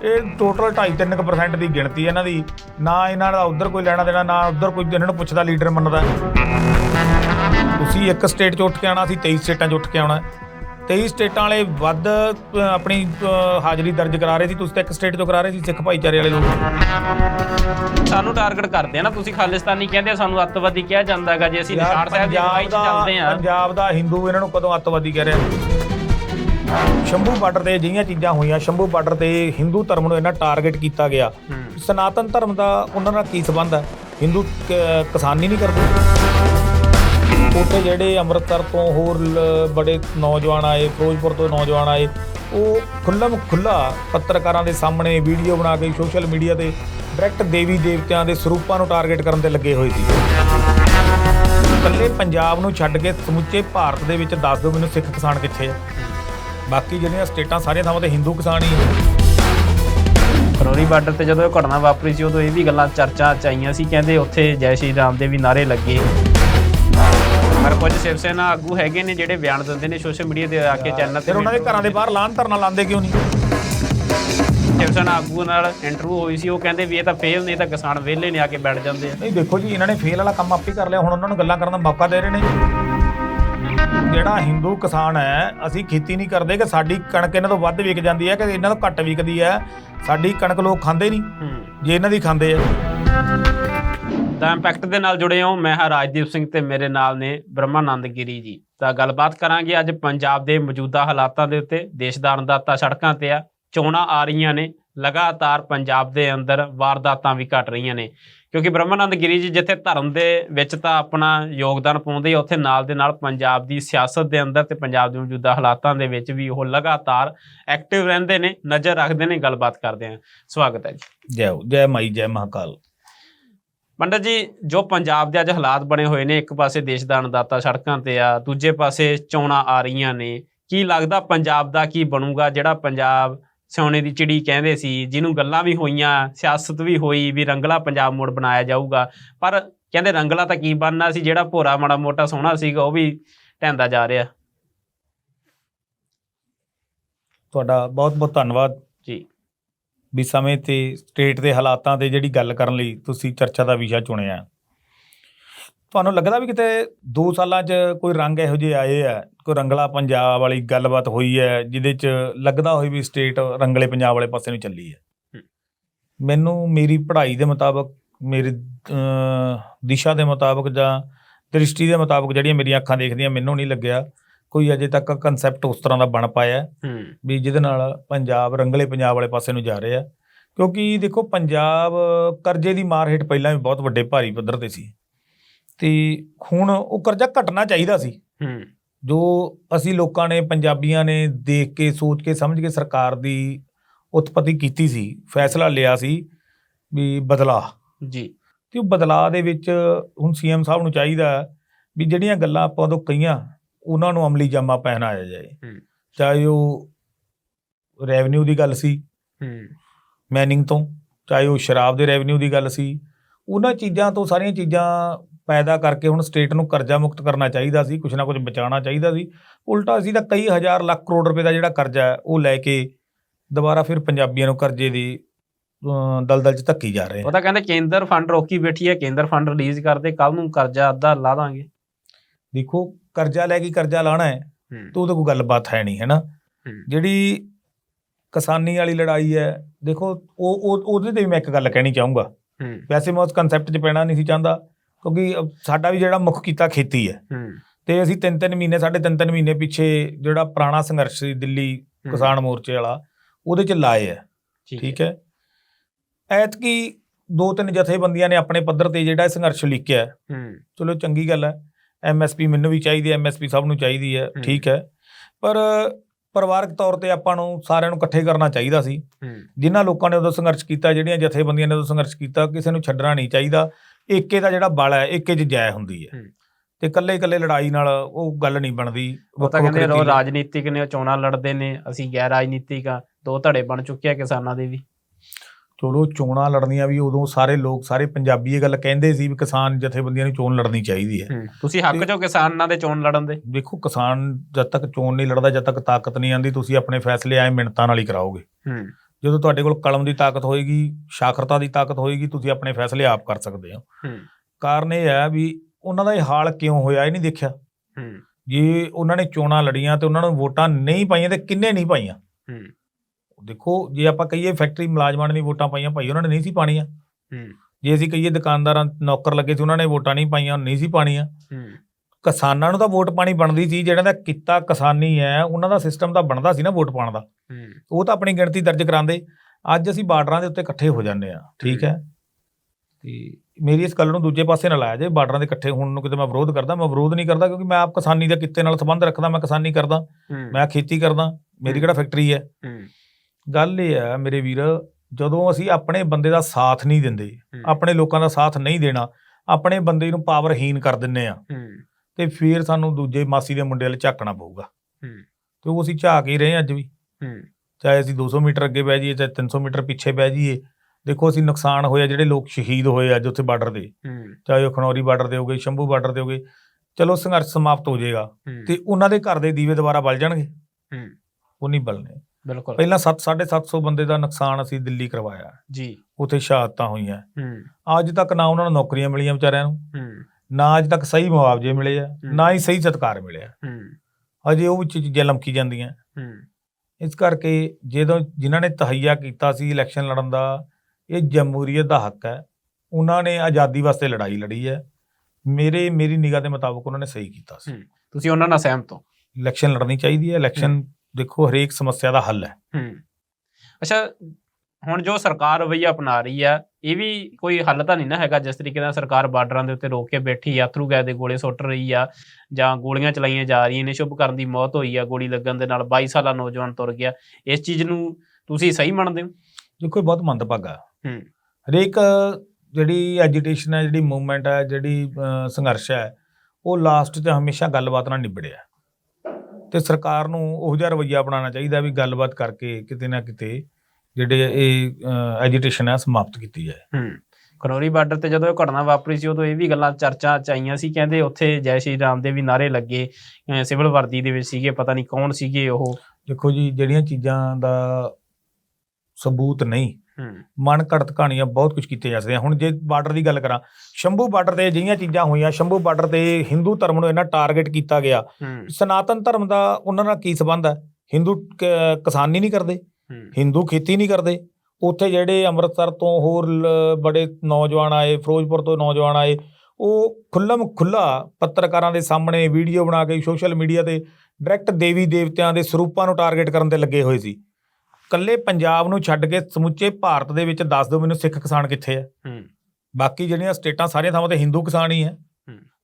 ਇਹ ਟੋਟਲ 2.5-3% ਦੀ ਗਿਣਤੀ ਹੈ ਇਹਨਾਂ ਦੀ। ਨਾ ਇਹਨਾਂ ਦਾ ਉਧਰ ਕੋਈ ਲੈਣਾ ਦੇਣਾ ਨਾ ਉਧਰ ਕੋਈ ਇਹਨਾਂ ਨੂੰ ਪੁੱਛਦਾ ਲੀਡਰ ਮੰਨਦਾ। ਤੁਸੀਂ ਇੱਕ ਸਟੇਟ 'ਚ ਉੱਠ ਕੇ ਆਉਣਾ ਸੀ 23 ਸਟੇਟਾਂ 'ਚ ਉੱਠ ਕੇ ਆਉਣਾ। 23 ਸਟੇਟਾਂ ਵਾਲੇ ਵੱਧ ਆਪਣੀ ਹਾਜ਼ਰੀ ਦਰਜ ਕਰਾ ਰਹੇ ਸੀ ਤੁਸੀਂ ਤਾਂ ਇੱਕ ਸਟੇਟ ਤੋਂ ਕਰਾ ਰਹੇ ਸੀ ਸਿੱਖ ਭਾਈਚਾਰੇ ਵਾਲੇ ਲੋਕ। ਸਾਨੂੰ ਟਾਰਗੇਟ ਕਰਦੇ ਆ ਨਾ ਤੁਸੀਂ ਖਾਲਿਸਤਾਨੀ ਕਹਿੰਦੇ ਆ, ਸਾਨੂੰ ਅੱਤਵਾਦੀ ਕਿਹਾ ਜਾਂਦਾ ਹੈਗਾ ਜੇ ਅਸੀਂ ਨਿਸ਼ਾਨ ਸਾਹਿਬ ਦੀ ਅਗਵਾਈ 'ਚ ਚੱਲਦੇ ਆ। ਪੰਜਾਬ ਦਾ ਹਿੰਦੂ ਇਹਨਾਂ ਨੂੰ ਕਦੋਂ ਅੱਤਵਾਦੀ ਕਹਿ ਰਿਹਾ? ਸ਼ੰਭੂ ਬਾਰਡਰ ਤੇ ਜਿਹੀਆਂ ਚੀਜ਼ਾਂ ਹੋਈਆਂ। ਸ਼ੰਭੂ ਬਾਰਡਰ ਤੇ ਹਿੰਦੂ ਧਰਮ ਨੂੰ ਇਹਨਾਂ ਟਾਰਗੇਟ ਕੀਤਾ ਗਿਆ। ਸਨਾਤਨ ਧਰਮ ਦਾ ਉਹਨਾਂ ਨਾਲ ਕੀ ਸੰਬੰਧ ਹੈ? ਹਿੰਦੂ ਕਿਸਾਨੀ ਨਹੀਂ ਕਰਦੇ। ਉੱਥੇ ਜਿਹੜੇ ਅੰਮ੍ਰਿਤਸਰ ਤੋਂ ਹੋਰ ਬੜੇ ਨੌਜਵਾਨ ਆਏ ਫਿਰੋਜ਼ਪੁਰ ਤੋਂ ਨੌਜਵਾਨ ਆਏ ਉਹ ਖੁੱਲਮ ਖੁੱਲਾ ਪੱਤਰਕਾਰਾਂ ਦੇ ਸਾਹਮਣੇ ਵੀਡੀਓ ਬਣਾ ਕੇ ਸੋਸ਼ਲ ਮੀਡੀਆ ਤੇ ਡਾਇਰੈਕਟ ਦੇਵੀ ਦੇਵਤਿਆਂ ਦੇ ਸਰੂਪਾਂ ਨੂੰ ਟਾਰਗੇਟ ਕਰਨ ਤੇ ਲੱਗੇ ਹੋਏ ਸੀ ਇਕੱਲੇ ਪੰਜਾਬ ਨੂੰ ਛੱਡ ਕੇ ਸਮੁੱਚੇ ਭਾਰਤ ਦੇ ਵਿੱਚ ਦੱਸ ਦਿਓ ਮੈਨੂੰ ਸਿੱਖ ਕਿਸਾਨ ਕਿੱਥੇ ਆ। ਬਾਕੀ ਜਿਹੜੀਆਂ ਸਟੇਟਾਂ ਸਾਰੀਆਂ ਥਾਵਾਂ ਤੇ ਹਿੰਦੂ ਕਿਸਾਨ ਹੀ ਫਰੋਰੀ ਬਾਰਡਰ ਤੇ ਜਦੋਂ ਇਹ ਘਟਨਾ ਵਾਪਰੀ ਸੀ ਉਦੋਂ ਇਹ ਵੀ ਗੱਲਾਂ ਚਰਚਾ ਚ ਆਈਆਂ ਸੀ ਕਹਿੰਦੇ ਉੱਥੇ ਜੈ ਸ਼੍ਰੀ ਰਾਮ ਦੇ ਵੀ ਨਾਰੇ ਲੱਗੇ। ਪਰ ਕੁਝ ਸ਼ਿਵ ਸੈਨਾ ਆਗੂ ਹੈਗੇ ਨੇ ਜਿਹੜੇ ਬਿਆਨ ਦਿੰਦੇ ਨੇ ਸੋਸ਼ਲ ਮੀਡੀਆ ਤੇ ਆ ਕੇ ਚੈਨਲ ਤੇ ਫਿਰ ਉਹਨਾਂ ਦੇ ਘਰਾਂ ਦੇ ਬਾਹਰ ਲਾਨ ਧਰਨਾ ਲਾਉਂਦੇ ਕਿਉਂ ਨਹੀਂ? ਸ਼ਿਵ ਸੈਨਾ ਆਗੂ ਨਾਲ ਇੰਟਰਵਿਊ ਹੋਈ ਸੀ ਉਹ ਕਹਿੰਦੇ ਵੀ ਇਹ ਤਾਂ ਫੇਲ ਨੇ ਇਹ ਤਾਂ ਕਿਸਾਨ ਵਿਹਲੇ ਨੇ ਆ ਕੇ ਬੈਠ ਜਾਂਦੇ ਆ। ਨਹੀਂ ਦੇਖੋ ਜੀ ਇਹਨਾਂ ਨੇ ਫੇਲ ਵਾਲਾ ਕੰਮ ਆਪੇ ਕਰ ਲਿਆ ਹੁਣ ਉਹਨਾਂ ਨੂੰ ਗੱਲਾਂ ਕਰਨ ਦਾ ਮੌਕਾ ਦੇ ਰਹੇ ਨੇ ਜਿਹੜਾ ਹਿੰਦੂ ਕਿਸਾਨ ਹੈ ਅਸੀਂ ਖੇਤੀ ਨਹੀਂ ਕਰਦੇ ਕਿ ਸਾਡੀ ਕਣਕ ਇਹਨਾਂ ਤੋਂ ਵੱਧ ਵਿਕ ਜਾਂਦੀ ਹੈ ਕਿ ਇਹਨਾਂ ਤੋਂ ਘੱਟ ਵਿਕਦੀ ਹੈ। ਸਾਡੀ ਕਣਕ ਲੋਕ ਖਾਂਦੇ ਨਹੀਂ ਜੇ ਇਹਨਾਂ ਦੀ ਖਾਂਦੇ ਆ। ਤਾਂ ਇੰਪੈਕਟ ਦੇ ਨਾਲ ਜੁੜੇ ਹਾਂ। ਮੈਂ ਹਾਂ ਰਾਜਦੀਪ ਸਿੰਘ ਤੇ ਮੇਰੇ ਨਾਲ ਨੇ ਬ੍ਰਹਮਾਨੰਦ ਗਿਰੀ ਜੀ। ਤਾਂ ਗੱਲਬਾਤ ਕਰਾਂਗੇ ਅੱਜ ਪੰਜਾਬ ਦੇ ਮੌਜੂਦਾ ਹਾਲਾਤਾਂ ਦੇ ਉੱਤੇ। ਦੇਸ਼ ਦਾ ਅੰਦਾਤਾ ਸੜਕਾਂ ਤੇ ਆ ਚੋਣਾਂ ਆ ਰਹੀਆਂ ਨੇ। ਲਗਾਤਾਰ ਪੰਜਾਬ ਦੇ ਅੰਦਰ ਵਾਰਦਾਤਾਂ ਵੀ ਘਟ ਰਹੀਆਂ ਨੇ। ਕਿਉਂਕਿ ਬ੍ਰਹਮਾਨੰਦ ਗਿਰੀ ਜੀ ਜਿੱਥੇ ਧਰਮ ਦੇ ਵਿੱਚ ਤਾਂ ਆਪਣਾ ਯੋਗਦਾਨ ਪਾਉਂਦੇ ਆ ਉੱਥੇ ਨਾਲ ਦੇ ਨਾਲ ਪੰਜਾਬ ਦੀ ਸਿਆਸਤ ਦੇ ਅੰਦਰ ਤੇ ਪੰਜਾਬ ਦੇ ਮੌਜੂਦਾ ਹਾਲਾਤਾਂ ਦੇ ਵਿੱਚ ਵੀ ਉਹ ਲਗਾਤਾਰ ਐਕਟਿਵ ਰਹਿੰਦੇ ਨੇ ਨਜ਼ਰ ਰੱਖਦੇ ਨੇ ਗੱਲਬਾਤ ਕਰਦੇ ਆ। ਸਵਾਗਤ ਹੈ ਜੀ। ਜੈ ਜੈ ਮਾਈ ਜੈ ਮਹਾਕਾਲ। ਪੰਡਤ ਜੀ ਜੋ ਪੰਜਾਬ ਦੇ ਅੱਜ ਹਾਲਾਤ ਬਣੇ ਹੋਏ ਨੇ ਇੱਕ ਪਾਸੇ ਦੇਸ਼ ਦਾ ਅਨਦਾਤਾ ਸੜਕਾਂ ਤੇ ਆ ਦੂਜੇ ਪਾਸੇ ਚੋਣਾਂ ਆ ਰਹੀਆਂ ਨੇ ਕੀ ਲੱਗਦਾ ਪੰਜਾਬ ਦਾ ਕੀ ਬਣੂਗਾ ਜਿਹੜਾ ਪੰਜਾਬ ਸੋਨੇ ਦੀ ਚਿੜੀ ਕਹਿੰਦੇ ਸੀ ਜਿਹਨੂੰ ਗੱਲਾਂ ਵੀ ਹੋਈਆਂ ਸਿਆਸਤ ਵੀ ਹੋਈ ਵੀ ਰੰਗਲਾ ਪੰਜਾਬ ਮੋੜ ਬਣਾਇਆ ਜਾਊਗਾ। ਪਰ ਕਹਿੰਦੇ ਰੰਗਲਾ ਤਾਂ ਕੀ ਬਣਨਾ ਸੀ ਜਿਹੜਾ ਭੋਰਾ ਮਾੜਾ ਮੋਟਾ ਸੋਹਣਾ ਸੀਗਾ ਉਹ ਵੀ ਢਹਿੰਦਾ ਜਾ ਰਿਹਾ। ਤੁਹਾਡਾ ਬਹੁਤ ਬਹੁਤ ਧੰਨਵਾਦ। ਜੀ। ਵੀ ਸਮੇਂ ਤੇ ਸਟੇਟ ਦੇ ਹਾਲਾਤਾਂ ਤੇ ਜਿਹੜੀ ਗੱਲ ਕਰਨ ਲਈ ਤੁਸੀਂ ਚਰਚਾ ਦਾ ਵਿਸ਼ਾ ਚੁਣਿਆ। ਤੁਹਾਨੂੰ ਲੱਗਦਾ ਵੀ ਕਿਤੇ 2 ਸਾਲਾਂ 'ਚ ਕੋਈ ਰੰਗ ਇਹੋ ਜਿਹੇ ਆਏ ਆ? ਕੋਈ ਰੰਗਲਾ ਪੰਜਾਬ ਵਾਲੀ ਗੱਲਬਾਤ ਹੋਈ ਹੈ ਜਿਹਦੇ 'ਚ ਲੱਗਦਾ ਹੋਈ ਵੀ ਸਟੇਟ ਰੰਗਲੇ ਪੰਜਾਬ ਵਾਲੇ ਪਾਸੇ ਨੂੰ ਚੱਲੀ ਹੈ। ਮੈਨੂੰ ਮੇਰੀ ਪੜ੍ਹਾਈ ਦੇ ਮੁਤਾਬਕ ਮੇਰੀ ਦਿਸ਼ਾ ਦੇ ਮੁਤਾਬਕ ਜਾਂ ਦ੍ਰਿਸ਼ਟੀ ਦੇ ਮੁਤਾਬਕ ਜਿਹੜੀਆਂ ਮੇਰੀਆਂ ਅੱਖਾਂ ਦੇਖਦੀਆਂ ਮੈਨੂੰ ਨਹੀਂ ਲੱਗਿਆ ਕੋਈ ਅਜੇ ਤੱਕ ਕਨਸੈਪਟ ਉਸ ਤਰ੍ਹਾਂ ਦਾ ਬਣ ਪਾਇਆ ਵੀ ਜਿਹਦੇ ਨਾਲ ਪੰਜਾਬ ਰੰਗਲੇ ਪੰਜਾਬ ਵਾਲੇ ਪਾਸੇ ਨੂੰ ਜਾ ਰਿਹਾ ਕਿਉਂਕਿ ਦੇਖੋ ਪੰਜਾਬ ਕਰਜ਼ੇ ਦੀ ਮਾਰ ਹੇਠ ਪਹਿਲਾਂ ਵੀ ਬਹੁਤ ਵੱਡੇ ਭਾਰੀ ਪੱਧਰ ਤੇ ਸੀ। ਤੇ ਹੁਣ ਉਹ ਕਰਜ਼ਾ ਘਟਣਾ ਚਾਹੀਦਾ ਸੀ। ਹੂੰ। ਜੋ ਅਸੀਂ ਲੋਕਾਂ ਨੇ ਪੰਜਾਬੀਆਂ ਨੇ ਦੇਖ ਕੇ ਸੋਚ ਕੇ ਸਮਝ ਕੇ ਸਰਕਾਰ ਦੀ ਉਤਪਤੀ ਕੀਤੀ ਸੀ ਫੈਸਲਾ ਲਿਆ ਸੀ ਵੀ ਬਦਲਾ। ਜੀ। ਤੇ ਉਹ ਬਦਲਾਅ ਦੇ ਵਿੱਚ ਹੁਣ ਸੀਐਮ ਸਾਹਿਬ ਨੂੰ ਚਾਹੀਦਾ ਵੀ ਜਿਹੜੀਆਂ ਗੱਲਾਂ ਆਪਾਂ ਉਦੋਂ ਕਹੀਆਂ ਉਹਨਾਂ ਨੂੰ ਅਮਲੀ ਜਾਮਾ ਪਹਿਨਾਇਆ ਜਾਏ। ਹੂੰ। ਚਾਹੇ ਉਹ ਰੈਵਨਿਊ ਦੀ ਗੱਲ ਸੀ ਹੂੰ। ਮੈਨਿੰਗ ਤੋਂ ਚਾਹੇ ਉਹ ਸ਼ਰਾਬ ਦੇ ਰੈਵਨਿਊ ਦੀ ਗੱਲ ਸੀ ਉਹਨਾਂ ਚੀਜ਼ਾਂ ਤੋਂ ਸਾਰੀਆਂ ਚੀਜ਼ਾਂ ਪੈਦਾ ਕਰਕੇ ਹੁਣ ਸਟੇਟ ਨੂੰ ਕਰਜ਼ਾ ਮੁਕਤ ਕਰਨਾ ਚਾਹੀਦਾ ਸੀ ਕੁਝ ਨਾ ਕੁਝ ਬਚਾਉਣਾ ਚਾਹੀਦਾ ਸੀ। ਉਲਟਾ ਅਸੀਂ ਤਾਂ ਕਈ ਹਜ਼ਾਰ ਲੱਖ ਕਰੋੜ ਰੁਪਏ ਦਾ ਜਿਹੜਾ ਕਰਜ਼ਾ ਹੈ ਉਹ ਲੈ ਕੇ ਦੁਬਾਰਾ ਫਿਰ ਪੰਜਾਬੀਆਂ ਨੂੰ ਕਰਜ਼ੇ ਦੀ ਦਲਦਲ 'ਚ ਧੱਕੀ ਜਾ ਰਹੇ ਉਹ ਹਾਂ ਤਾਂ ਕਹਿੰਦੇ ਕੇਂਦਰ ਫੰਡ ਰੋਕੀ ਬੈਠੀ ਹੈ ਕੇਂਦਰ ਫੰਡ ਰਿਲੀਜ਼ ਕਰਦੇ ਕੱਲ ਨੂੰ ਕਰਜ਼ਾ ਅੱਧਾ ਲਾ ਦਾਂਗੇ। ਦੇਖੋ ਕਰਜ਼ਾ ਲੈ ਕੇ ਕਰਜ਼ਾ ਲਾਣਾ ਹੈ ਤਾਂ ਉਹਦੇ ਕੋਈ ਗੱਲਬਾਤ ਹੈ ਨਹੀਂ ਹੈ ਨਾ ਹੂੰ। ਜਿਹੜੀ ਕਿਸਾਨੀ ਵਾਲੀ ਲੜਾਈ ਹੈ ਦੇਖੋ ਉਹ ਉਹ- ਉਹਦੇ ਤੇ ਵੀ ਮੈਂ ਇੱਕ ਗੱਲ ਕਹਿਣੀ ਚਾਹੂੰਗਾ। ਵੈਸੇ ਮੈਂ ਉਸ ਕਨਸੈਪਟ 'ਚ ਪੈਣਾ ਨਹੀਂ ਸੀ ਚਾਹੁੰਦਾ। ਕਿਉਂਕਿ ਸਾਡਾ ਵੀ ਜਿਹੜਾ ਮੁੱਖ ਕੀਤਾ ਖੇਤੀ ਹੈ। ਤੇ ਅਸੀਂ ਤਿੰਨ ਤਿੰਨ ਮਹੀਨੇ ਸਾਡੇ ਤਿੰਨ ਤਿੰਨ ਮਹੀਨੇ ਪਿੱਛੇ ਜਿਹੜਾ ਪੁਰਾਣਾ ਸੰਘਰਸ਼ ਸੀ ਦਿੱਲੀ। ਕਿਸਾਨ ਮੋਰਚੇ ਵਾਲਾ ਉਹਦੇ 'ਚ ਲਾਏ ਹੈ। ਠੀਕ ਹੈ। ਐਤਕੀ ਦੋ ਤਿੰਨ ਜਥੇਬੰਦੀਆਂ ਨੇ ਆਪਣੇ ਪੱਧਰ ਤੇ ਜਿਹੜਾ ਸੰਘਰਸ਼ ਲਿਖਿਆ ਚਲੋ ਚੰਗੀ ਗੱਲ ਹੈ। ਐਮਐਸਪੀ ਮੈਨੂੰ ਵੀ ਚਾਹੀਦੀ ਹੈ ਐਮਐਸਪੀ ਸਭ ਨੂੰ ਚਾਹੀਦੀ ਹੈ। ਠੀਕ ਹੈ। ਪਰ ਪਰਿਵਾਰਕ ਤੌਰ ਤੇ ਆਪਾਂ ਨੂੰ ਸਾਰਿਆਂ ਨੂੰ ਇਕੱਠੇ ਕਰਨਾ ਚਾਹੀਦਾ ਸੀ। ਜਿਨ੍ਹਾਂ ਲੋਕਾਂ ਨੇ ਉਦੋਂ ਸੰਘਰਸ਼ ਕੀਤਾ ਜਿਹੜੀਆਂ ਜਥੇਬੰਦੀਆਂ ਨੇ ਉਦੋਂ ਸੰਘਰਸ਼ ਕੀਤਾ ਕਿਸੇ ਨੂੰ ਛੱਡਣਾ ਨਹੀਂ ਚਾਹੀਦਾ। ਏਕੇ ਦਾ ਜਿਹੜਾ ਬਲ ਹੈ ਏਕੇ 'ਚ ਜੈ ਹੁੰਦੀ ਹੈ। ਤੇ ਇਕੱਲੇ ਇਕੱਲੇ ਲੜਾਈ ਨਾਲ ਉਹ ਗੱਲ ਨਹੀਂ ਬਣਦੀ ਉਹ ਤਾਂ ਕਹਿੰਦੇ ਰੋ ਰਾਜਨੀਤਿਕ ਨੇ ਚੋਣਾਂ ਲੜਦੇ ਨੇ ਅਸੀਂ ਗੈਰ ਰਾਜਨੀਤਿਕ ਆ ਦੋ ਧੜੇ ਬਣ ਚੁੱਕੇ ਆ ਕਿਸਾਨਾਂ ਦੇ ਵੀ। ਚਲੋ ਚੋਣਾਂ ਲੜਨੀਆਂ ਵੀ ਉਦੋਂ ਸਾਰੇ ਲੋਕ ਸਾਰੇ ਪੰਜਾਬੀ ਇਹ ਗੱਲ ਕਹਿੰਦੇ ਸੀ ਵੀ ਕਿਸਾਨ ਜਥੇਬੰਦੀਆਂ ਨੂੰ ਚੋਣ ਲੜਨੀ ਚਾਹੀਦੀ ਹੈ। ਤੁਸੀਂ ਹੱਕ ਚੋਂ ਕਿਸਾਨਾਂ ਦੇ ਚੋਣ ਲੜਨ ਦੇ? ਦੇਖੋ ਕਿਸਾਨ ਜਦ ਤੱਕ ਚੋਣ ਨਹੀਂ ਲੜਦਾ ਜਦ ਤੱਕ ਤਾਕਤ ਨਹੀਂ ਆਂਦੀ ਤੁਸੀਂ ਆਪਣੇ ਫੈਸਲੇ ਐ ਮਿੰਟਾਂ ਨਾਲ ਹੀ ਕਰਾਓਗੇ। ਹੂੰ। ਜਦੋਂ ਤੁਹਾਡੇ ਕੋਲ ਕਲਮ ਦੀ ਤਾਕਤ ਹੋਏਗੀ ਸਾਖਰਤਾ ਦੀ ਤਾਕਤ ਹੋਏਗੀ ਤੁਸੀਂ ਆਪਣੇ ਫੈਸਲੇ ਆਪ ਕਰ ਸਕਦੇ ਹੋ। ਕਾਰਨ ਇਹ ਹੈ ਵੀ ਉਹਨਾਂ ਦਾ ਇਹ ਹਾਲ ਕਿਉਂ ਹੋਇਆ ਇਹ ਨਹੀਂ ਦੇਖਿਆ। ਜੇ ਉਹਨਾਂ ਨੇ ਚੋਣਾਂ ਲੜੀਆਂ ਤੇ ਉਹਨਾਂ ਨੂੰ ਵੋਟਾਂ ਨਹੀਂ ਪਾਈਆਂ ਤੇ ਕਿੰਨੇ ਨਹੀਂ ਪਾਈਆਂ? ਦੇਖੋ ਜੇ ਆਪਾਂ ਕਹੀਏ ਫੈਕਟਰੀ ਮੁਲਾਜ਼ਮਾਂ ਨੇ ਵੋਟਾਂ ਪਾਈਆਂ ਭਾਈ ਉਹਨਾਂ ਨੇ ਨਹੀਂ ਸੀ ਪਾਣੀਆਂ। ਜੇ ਅਸੀਂ ਕਹੀਏ ਦੁਕਾਨਦਾਰਾਂ ਨੌਕਰ ਲੱਗੇ ਸੀ ਉਹਨਾਂ ਨੇ ਵੋਟਾਂ ਨਹੀਂ ਪਾਈਆਂ ਨਹੀਂ ਸੀ ਪਾਣੀਆਂ। ਕਿਸਾਨਾਂ ਨੂੰ ਤਾਂ ਵੋਟ ਪਾਣੀ ਬਣਦੀ ਸੀ ਜਿਹੜਾ ਦਾ ਕਿੱਤਾ ਕਿਸਾਨੀ ਹੈ ਉਹਨਾਂ ਦਾ ਸਿਸਟਮ ਤਾਂ ਬਣਦਾ ਸੀ ਨਾ ਵੋਟ ਪਾਣ ਦਾ। ਉਹ ਤਾਂ ਆਪਣੀ ਗਿਣਤੀ ਦਰਜ ਕਰਾਉਂਦੇ। ਅੱਜ ਅਸੀਂ ਬਾਰਡਰਾਂ ਦੇ ਉੱਤੇ ਇਕੱਠੇ ਹੋ ਜਾਂਦੇ ਆ ਠੀਕ ਹੈ? ਤੇ ਮੇਰੀ ਇਸ ਗੱਲ ਨੂੰ ਦੂਜੇ ਪਾਸੇ ਨਾਲ ਆਇਆ ਜੇ ਬਾਰਡਰਾਂ ਦੇ ਇਕੱਠੇ ਹੋਣ ਨੂੰ ਕਿਤੇ ਮੈਂ ਵਿਰੋਧ ਕਰਦਾ ਮੈਂ ਵਿਰੋਧ ਨਹੀਂ ਕਰਦਾ ਕਿਉਂਕਿ ਮੈਂ ਆਪ ਕਿਸਾਨੀ ਦੇ ਕਿੱਤੇ ਨਾਲ ਸੰਬੰਧ ਰੱਖਦਾ ਮੈਂ ਕਿਸਾਨੀ ਕਰਦਾ ਮੈਂ ਖੇਤੀ ਕਰਦਾ ਮੇਰੀ ਕਿਹੜਾ ਫੈਕਟਰੀ ਹੈ? ਗੱਲ ਇਹ ਹੈ ਮੇਰੇ ਵੀਰ ਜਦੋਂ ਅਸੀਂ ਆਪਣੇ ਬੰਦੇ ਦਾ ਸਾਥ ਨਹੀਂ ਦਿੰਦੇ। ਆਪਣੇ ਲੋਕਾਂ ਦਾ ਸਾਥ ਨਹੀਂ ਦੇਣਾ ਆਪਣੇ ਬੰਦੇ ਨੂੰ ਪਾਵਰਹੀਨ ਕਰ ਦਿੰਨੇ ਆ ਤੇ ਫਿਰ ਸਾਨੂੰ ਦੂਜੇ ਮਾਸੀ ਦੇ ਮੁੰਡੇ ਵੱਲ ਝਾਕਣਾ ਪਊਗਾ। ਹੂੰ। ਤੇ ਉਹ ਅਸੀਂ ਝਾਕ ਹੀ ਰਹੇ ਹਾਂ ਅੱਜ ਵੀ। ਹੂੰ। ਚਾਹੇ ਅਸੀਂ 200 ਮੀਟਰ ਅੱਗੇ ਬਹਿ ਜਾਈਏ ਚਾਹੇ 300 ਮੀਟਰ ਪਿੱਛੇ ਬਹਿ ਜਾਈਏ ਦੇਖੋ ਅਸੀਂ ਨੁਕਸਾਨ ਹੋਇਆ ਜਿਹੜੇ ਲੋਕ ਸ਼ਹੀਦ ਹੋਏ ਅੱਜ ਉੱਥੇ ਬਾਰਡਰ ਦੇ ਹੂੰ। ਚਾਹੇ ਉਹ ਖਨੌਰੀ ਬਾਰਡਰ ਦੇ ਹੋਗੇ ਸ਼ੰਭੂ ਬਾਰਡਰ ਦੇ ਹੋਗੇ ਚਲੋ ਸੰਘਰਸ਼ ਸਮਾਪਤ ਹੋ ਜਾਏਗਾ। ਹੂੰ। ਤੇ ਉਹਨਾਂ ਦੇ ਘਰ ਦੇ ਦੀਵੇ ਦੁਬਾਰਾ ਬਲ ਜਾਣਗੇ? ਹੂੰ। ਉਹ ਨਹੀਂ ਬਲਨੇ ਬਿਲਕੁਲ। ਪਹਿਲਾਂ 7 750 ਬੰਦੇ ਦਾ ਨੁਕਸਾਨ ਅਸੀਂ ਦਿੱਲੀ ਕਰਵਾਇਆ। ਜੀ। ਉੱਥੇ ਸ਼ਹਾਦਤਾਂ ਹੋਈਆਂ। ਹੂੰ। ਅੱਜ ਤੱਕ ਨਾ ਉਹਨਾਂ ਨੂੰ ਨੌਕਰੀਆਂ ਮਿਲੀਆਂ ਵਿਚਾਰਿਆਂ ਨੂੰ। ਹੂੰ। ਨਾ ਅੱਜ ਤੱਕ ਸਹੀ ਮੁਆਵਜ਼ੇ ਮਿਲੇ ਆ। ਨਾ ਹੀ ਸਹੀ ਸਤਿਕਾਰ ਮਿਲਿਆ। ਹੂੰ। ਅਜੇ ਉਹ ਵਿੱਚ ਚੀਜ਼ਾਂ ਲਮਕੀ ਜਾਂਦੀਆਂ। ਹੂੰ। ਇਸ ਕਰਕੇ ਜਦੋਂ ਜਿਨ੍ਹਾਂ ਨੇ ਤਹਈਆ ਕੀਤਾ ਸੀ ਇਲੈਕਸ਼ਨ ਲੜਨ ਦਾ ਇਹ ਜਮਹੂਰੀਅਤ ਦਾ ਹੱਕ ਹੈ। ਉਹਨਾਂ ਨੇ ਆਜ਼ਾਦੀ ਵਾਸਤੇ ਲੜਾਈ ਲੜੀ ਹੈ। ਮੇਰੇ ਮੇਰੀ ਨਿਗਾਹ ਦੇ ਮੁਤਾਬਕ ਉਹਨਾਂ ਨੇ ਸਹੀ ਕੀਤਾ ਸੀ। ਤੁਸੀਂ ਉਹਨਾਂ ਨਾਲ ਸਹਿਮਤ ਹੋ? ਇਲੈਕਸ਼ਨ ਲੜਨੀ ਚਾਹੀਦੀ ਹੈ। ਇਲੈਕਸ਼ਨ ਦੇਖੋ ਹਰੇਕ ਸਮੱਸਿਆ ਦਾ ਹੱਲ ਹੈ। ਹੂੰ। ਅੱਛਾ ਹੁਣ ਜੋ ਸਰਕਾਰ ਰਵਈਆ ਅਪਣਾ ਰਹੀ ਆ ਇਹ ਵੀ ਕੋਈ ਹੱਲ ਤਾਂ ਨਹੀਂ ਨਾ ਹੈਗਾ ਜਿਸ ਤਰੀਕੇ ਨਾਲ ਸਰਕਾਰ ਬਾਰਡਰਾਂ ਦੇ ਉੱਤੇ ਰੋਕ ਕੇ ਬੈਠੀ ਆ ਅਥਰੂ ਗੈਸ ਦੇ ਗੋਲੇ ਸੁੱਟ ਰਹੀ ਆ ਜਾਂ ਗੋਲੀਆਂ ਚਲਾਈਆਂ ਜਾ ਰਹੀਆਂ ਨੇ ਸ਼ੁਭ ਕਰਨ ਦੀ ਮੌਤ ਹੋਈ ਆ ਗੋਲੀ ਲੱਗਣ ਦੇ ਨਾਲ 22 ਸਾਲਾ ਨੌਜਵਾਨ ਤੁਰ ਗਿਆ ਇਸ ਚੀਜ਼ ਨੂੰ ਤੁਸੀਂ ਸਹੀ ਮੰਨਦੇ ਹੋ? ਦੇਖੋ ਬਹੁਤ ਮੰਦਭਾਗਾ ਹੈ। ਹਰੇਕ ਜਿਹੜੀ ਐਜੀਟੇਸ਼ਨ ਹੈ ਜਿਹੜੀ ਮੂਵਮੈਂਟ ਹੈ ਜਿਹੜੀ ਸੰਘਰਸ਼ ਹੈ ਉਹ ਲਾਸਟ 'ਚ ਹਮੇਸ਼ਾ ਗੱਲਬਾਤ ਨਾਲ ਨਿਬੜਿਆ ਤੇ ਸਰਕਾਰ ਨੂੰ ਉਹੋ ਜਿਹਾ ਰਵੱਈਆ ਅਪਣਾਉਣਾ ਚਾਹੀਦਾ ਵੀ ਗੱਲਬਾਤ ਕਰਕੇ ਕਿਤੇ ਨਾ ਕਿਤੇ ਜਿਹੜੇ ਇਹ ਐਜੀਟੇਸ਼ਨ ਹੈ ਸਮਾਪਤ ਕੀਤੀ ਜਾਏ। ਹੂੰ। ਖਨੌਰੀ ਬਾਰਡਰ ਤੇ ਜਦੋਂ ਇਹ ਘਟਨਾ ਵਾਪਰੀ ਸੀ ਉਦੋਂ ਇਹ ਵੀ ਗੱਲਾਂ ਚਰਚਾ ਚ ਆਈਆਂ ਸੀ ਕਹਿੰਦੇ ਉੱਥੇ ਜੈ ਸ਼੍ਰੀ ਰਾਮ ਦੇ ਵੀ ਨਾਰੇ ਲੱਗੇ ਸਿਵਲ ਵਰਦੀ ਦੇ ਵਿੱਚ ਸੀਗੇ ਪਤਾ ਨਹੀਂ ਕੌਣ ਸੀਗੇ ਉਹ। ਦੇਖੋ ਜੀ ਜਿਹੜੀਆਂ ਚੀਜ਼ਾਂ ਦਾ ਸਬੂਤ ਨਹੀਂ ਮਨ ਘੜਤ ਕਹਾਣੀਆਂ ਬਹੁਤ ਕੁਝ ਕੀਤੇ ਜਾ ਸਕਦੇ ਆ ਹੁਣ ਜੇ ਬਾਰਡਰ ਦੀ ਗੱਲ ਕਰਾਂ ਸ਼ੰਭੂ ਬਾਰਡਰ ਤੇ ਅਜਿਹੀਆਂ ਚੀਜ਼ਾਂ ਹੋਈਆਂ ਸ਼ੰਭੂ ਬਾਰਡਰ ਤੇ ਹਿੰਦੂ ਧਰਮ ਨੂੰ ਇਹਨਾਂ ਟਾਰਗੇਟ ਕੀਤਾ ਗਿਆ। ਸਨਾਤਨ ਧਰਮ ਦਾ ਉਹਨਾਂ ਨਾਲ ਕੀ ਸੰਬੰਧ ਹੈ? ਹਿੰਦੂ ਕਿਸਾਨੀ ਨਹੀਂ ਕਰਦੇ। ਹਿੰਦੂ ਖੇਤੀ ਨਹੀਂ ਕਰਦੇ। ਉੱਥੇ ਜਿਹੜੇ ਅੰਮ੍ਰਿਤਸਰ ਤੋਂ ਹੋਰ ਬੜੇ ਨੌਜਵਾਨ ਆਏ ਫਿਰੋਜ਼ਪੁਰ ਤੋਂ ਨੌਜਵਾਨ ਆਏ ਉਹ ਖੁੱਲਮ ਖੁੱਲਾ ਪੱਤਰਕਾਰਾਂ ਦੇ ਸਾਹਮਣੇ ਵੀਡੀਓ ਬਣਾ ਕੇ ਸੋਸ਼ਲ ਮੀਡੀਆ ਤੇ ਡਾਇਰੈਕਟ ਦੇਵੀ ਦੇਵਤਿਆਂ ਦੇ ਸਰੂਪਾਂ ਨੂੰ ਟਾਰਗੇਟ ਕਰਨ ਤੇ ਲੱਗੇ ਹੋਏ ਸੀ। ਕੱਲੇ ਪੰਜਾਬ ਨੂੰ ਛੱਡ ਕੇ ਸਮੁੱਚੇ ਭਾਰਤ ਦੇ ਵਿੱਚ ਦੱਸ ਦਿਓ ਮੈਨੂੰ ਸਿੱਖ ਕਿਸਾਨ ਕਿੱਥੇ ਹੂੰ। ਬਾਕੀ ਜਿਹੜੀਆਂ ਸਟੇਟਾਂ ਸਾਰੀਆਂ ਥਾਵਾਂ ਤੇ ਹਿੰਦੂ ਕਿਸਾਨ ਹੀ ਹੂੰ।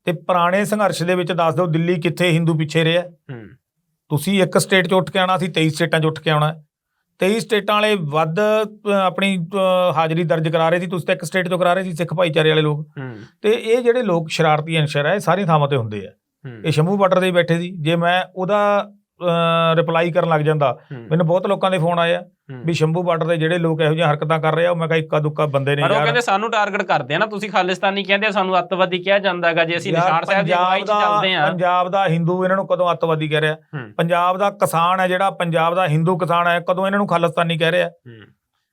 ਤੇ ਪੁਰਾਣੇ ਸੰਘਰਸ਼ ਦੇ ਵਿੱਚ ਦੱਸ ਦਿਓ ਦਿੱਲੀ ਕਿੱਥੇ ਹਿੰਦੂ ਪਿੱਛੇ ਰਿਹਾ। ਤੁਸੀਂ ਇੱਕ ਸਟੇਟ 'ਚ ਉੱਠ ਕੇ ਆਉਣਾ ਸੀ 23 ਸਟੇਟਾਂ 'ਚ ਉੱਠ ਕੇ ਆਉਣਾ। 23 ਸਟੇਟਾਂ ਵਾਲੇ ਵੱਧ ਆਪਣੀ ਹਾਜ਼ਰੀ ਦਰਜ ਕਰਾ ਰਹੇ ਸੀ। ਤੁਸੀਂ ਤਾਂ ਇੱਕ ਸਟੇਟ 'ਚੋਂ ਕਰਾ ਰਹੇ ਸੀ ਸਿੱਖ ਭਾਈਚਾਰੇ ਵਾਲੇ ਲੋਕ। ਤੇ ਇਹ ਜਿਹੜੇ ਲੋਕ ਸ਼ਰਾਰਤੀ ਅੰਸ਼ਰ ਹੈ ਇਹ ਸਾਰੀ ਥਾਵਾਂ ਤੇ ਹੁੰਦੇ ਆ। ਇਹ ਸ਼ੰਭੂ ਬਾਰਡਰ ਤੇ ਬੈਠੇ ਸੀ। ਜੇ ਮੈਂ ਉਹਦਾ ਰਿਪਲਾਈ ਕਰਨ ਲੱਗ ਜਾਂਦਾ ਮੈਨੂੰ ਬਹੁਤ ਲੋਕਾਂ ਦੇ ਫੋਨ ਆਏ ਆ। ਵੀ ਸ਼ੰਭੂ ਬਾਰਡਰ ਤੇ ਜਿਹੜੇ ਲੋਕ ਇਹੋ ਜਿਹੀਆਂ ਹਰਕਤਾਂ ਕਰ ਰਹੇ ਆ ਉਹ ਮੈਂ ਕਿਹਾ ਇੱਕਾ ਦੁੱਕਾ ਬੰਦੇ ਨੇ ਪਰ ਉਹ ਯਾਰ ਕਹਿੰਦੇ ਸਾਨੂੰ ਟਾਰਗੇਟ ਕਰਦੇ ਆ ਨਾ ਤੁਸੀਂ ਖਾਲਿਸਤਾਨੀ ਕਹਿੰਦੇ ਆ, ਸਾਨੂੰ ਅੱਤਵਾਦੀ ਕਿਹਾ ਜਾਂਦਾ ਹੈਗਾ ਜੇ ਅਸੀਂ ਯਾਰ, ਨਿਸ਼ਾਨ ਸਾਹਿਬ ਦੀ ਅਗਵਾਈ 'ਚ ਚੱਲਦੇ ਆ ਪੰਜਾਬ ਦਾ ਹਿੰਦੂ ਇਹਨਾਂ ਨੂੰ ਕਦੋਂ ਅੱਤਵਾਦੀ ਕਹਿ ਰਿਹਾ। ਪੰਜਾਬ ਦਾ ਕਿਸਾਨ ਹੈ ਜਿਹੜਾ ਪੰਜਾਬ ਦਾ ਹਿੰਦੂ ਕਿਸਾਨ ਹੈ ਕਦੋਂ ਇਹਨਾਂ ਨੂੰ ਖਾਲਿਸਤਾਨੀ ਕਹਿ ਰਿਹਾ।